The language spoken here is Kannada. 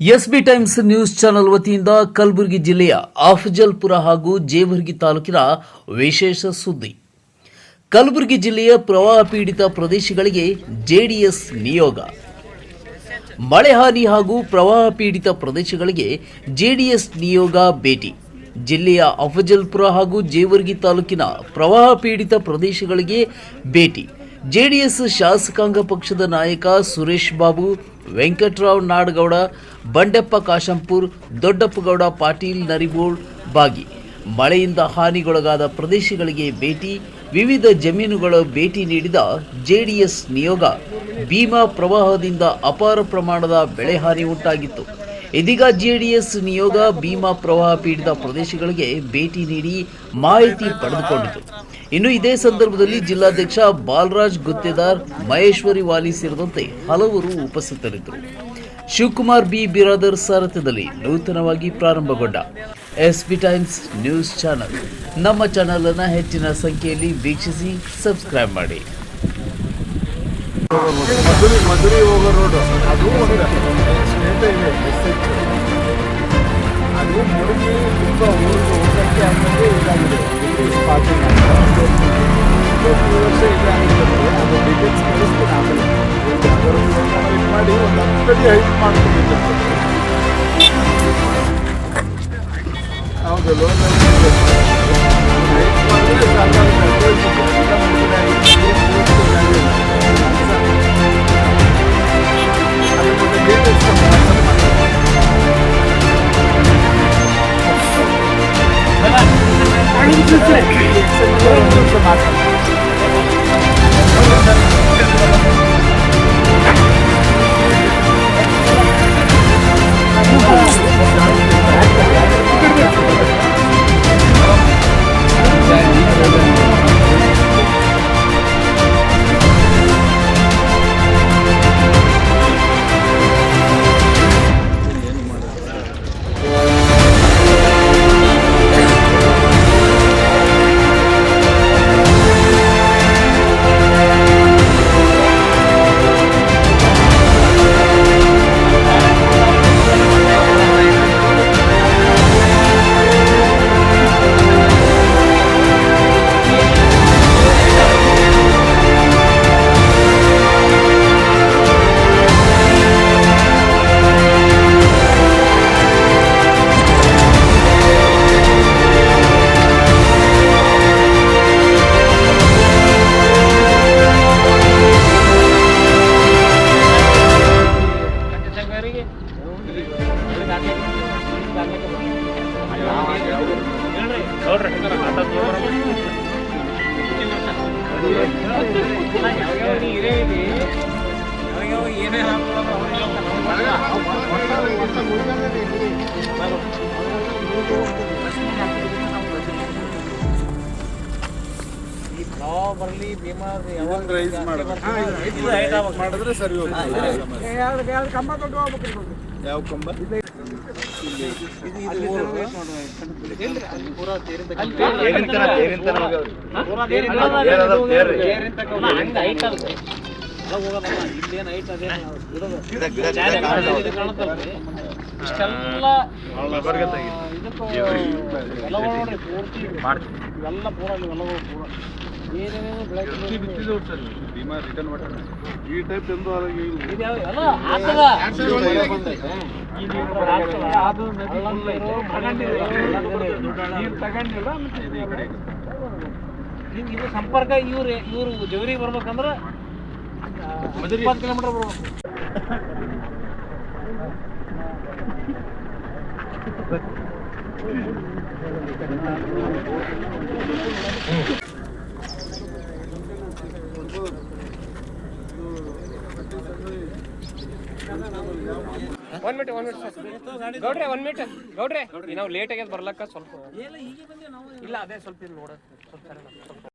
ಎಸ್ಬಿ ಟೈಮ್ಸ್ ನ್ಯೂಸ್ ಚಾನೆಲ್ ವತಿಯಿಂದ ಕಲಬುರಗಿ ಜಿಲ್ಲೆಯ ಅಫಜಲ್ಪುರ ಹಾಗೂ ಜೇವರ್ಗಿ ತಾಲೂಕಿನ ವಿಶೇಷ ಸುದ್ದಿ. ಕಲಬುರಗಿ ಜಿಲ್ಲೆಯ ಪ್ರವಾಹ ಪೀಡಿತ ಪ್ರದೇಶಗಳಿಗೆ ಜೆಡಿಎಸ್ ನಿಯೋಗ. ಮಳೆ ಹಾನಿ ಹಾಗೂ ಪ್ರವಾಹ ಪೀಡಿತ ಪ್ರದೇಶಗಳಿಗೆ ಜೆಡಿಎಸ್ ನಿಯೋಗ ಭೇಟಿ. ಜಿಲ್ಲೆಯ ಅಫಜಲ್ಪುರ ಹಾಗೂ ಜೇವರ್ಗಿ ತಾಲೂಕಿನ ಪ್ರವಾಹ ಪೀಡಿತ ಪ್ರದೇಶಗಳಿಗೆ ಭೇಟಿ. ಜೆಡಿಎಸ್ ಶಾಸಕಾಂಗ ಪಕ್ಷದ ನಾಯಕ ಸುರೇಶ್ ಬಾಬು, ವೆಂಕಟರಾವ್ ನಾಡಗೌಡ, ಬಂಡೆಪ್ಪ ಕಾಶಂಪುರ್, ದೊಡ್ಡಪ್ಪಗೌಡ ಪಾಟೀಲ್ ನರಿಬೋಳ್ ಬಾಗಿ. ಮಳೆಯಿಂದ ಹಾನಿಗೊಳಗಾದ ಪ್ರದೇಶಗಳಿಗೆ ಭೇಟಿ, ವಿವಿಧ ಜಮೀನುಗಳ ಭೇಟಿ ನೀಡಿದ ಜೆಡಿಎಸ್ ನಿಯೋಗ. ಭೀಮಾ ಪ್ರವಾಹದಿಂದ ಅಪಾರ ಪ್ರಮಾಣದ ಬೆಳೆ ಹಾನಿ ಉಂಟಾಗಿತ್ತು. ಇದೀಗ ಜೆಡಿಎಸ್ ನಿಯೋಗ ಭೀಮಾ ಪ್ರವಾಹ ಪೀಡಿತ ಪ್ರದೇಶಗಳಿಗೆ ಭೇಟಿ ನೀಡಿ ಮಾಹಿತಿ ಪಡೆದುಕೊಂಡಿತು. ಇನ್ನು ಇದೇ ಸಂದರ್ಭದಲ್ಲಿ ಜಿಲ್ಲಾಧ್ಯಕ್ಷ ಬಾಲರಾಜ್ ಗುತ್ತೇದಾರ್, ಮಹೇಶ್ವರಿ ವಾಲಿ ಸೇರಿದಂತೆ ಹಲವರು ಉಪಸ್ಥಿತರಿದ್ದರು. ಶಿವಕುಮಾರ್ ಬಿ ಬಿರಾದರ್ ಸಾರಥ್ಯದಲ್ಲಿ ನೂತನವಾಗಿ ಪ್ರಾರಂಭಗೊಂಡ S B Times News channel. ನಮ್ಮ ಚಾನಲ್ ಅನ್ನು ಹೆಚ್ಚಿನ ಸಂಖ್ಯೆಯಲ್ಲಿ ವೀಕ್ಷಿಸಿ ಸಬ್ಸ್ಕ್ರೈಬ್ ಮಾಡಿ. ಮಧುರಿ ಒಂದು ಹತ್ತಡಿ ಹೈಟ್ ಮಾಡ್ಕೊಂಡಿದ್ದೆ ಹೌದು ಲೋನ್ ಹೈಟ್ ಬರಲಿ ಭೀಮಾ ಯಾವಾಗ ರೈಸ್ ಮಾಡಿದ್ರೆ ಸರಿ ಹೋಗ್ತದೆ ಯಾವ ಕಂಬ ಇಷ್ಟೆಲ್ಲ ಇದಕ್ಕೂ ಎಲ್ಲ ಪೂರ್ತಿ ಇವೆಲ್ಲ ಪೂರ ಈ ಟೈಪ್ ಇದು ಸಂಪರ್ಕ ಇವ್ರು ಇವ್ರು ಜವರಿಗೆ ಬರ್ಬೇಕಂದ್ರೆ ಇಪ್ಪತ್ತು ಕಿಲೋಮೀಟರ್ ಬರ್ಬೇಕು. ಒನ್ ಮಿನಿಟ್ ಒನ್ ಮಿನಿಟ್ ಗೌಡ್ರೆ ಒನ್ ಮಿನಿಟ್ ಗೌಡ್ರೆ ನಾವು ಲೇಟ್ ಆಗ್ಯದ ಬರ್ಲಕ್ಕ ಸ್ವಲ್ಪ ಇಲ್ಲ, ಅದೇ ಸ್ವಲ್ಪ ಇಲ್ಲಿ ನೋಡ. ಸ್ವಲ್ಪ